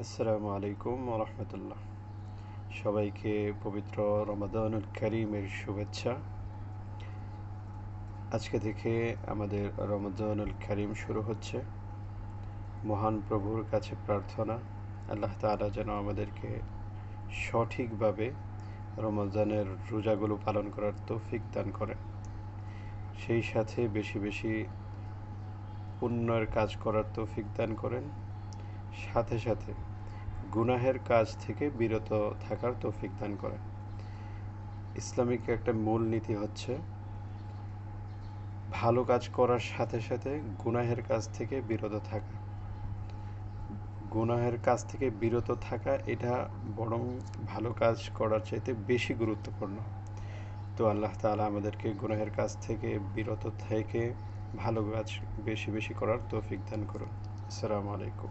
আসসালামু আলাইকুম রহমতুল্লাহ। সবাইকে পবিত্র রমাদানুল করিমের শুভেচ্ছা। আজকে থেকে আমাদের রমাদানুল করিম শুরু হচ্ছে। মহান প্রভুর কাছে প্রার্থনা। আল্লাহ তালা যেন আমাদেরকে সঠিকভাবে রমজানের রোজাগুলো পালন করার তৌফিক দান করেন। সেই সাথে বেশি বেশি পুণ্যের কাজ করার তৌফিক দান করেন। সাথে সাথে গুনাহের কাজ থেকে বিরত থাকার তৌফিক দান করে ইসলামিক একটা মূল নীতি হচ্ছে, ভালো কাজ করার সাথে সাথে গুনাহের কাজ থেকে বিরত থাকা। গুনাহের কাজ থেকে বিরত থাকা, এটা বরং ভালো কাজ করার চাইতে বেশি গুরুত্বপূর্ণ। তো আল্লাহ তালা আমাদেরকে গুনাহের কাজ থেকে বিরত থেকে ভালো কাজ বেশি বেশি করার তৌফিক দান করুন। আসসালামু আলাইকুম।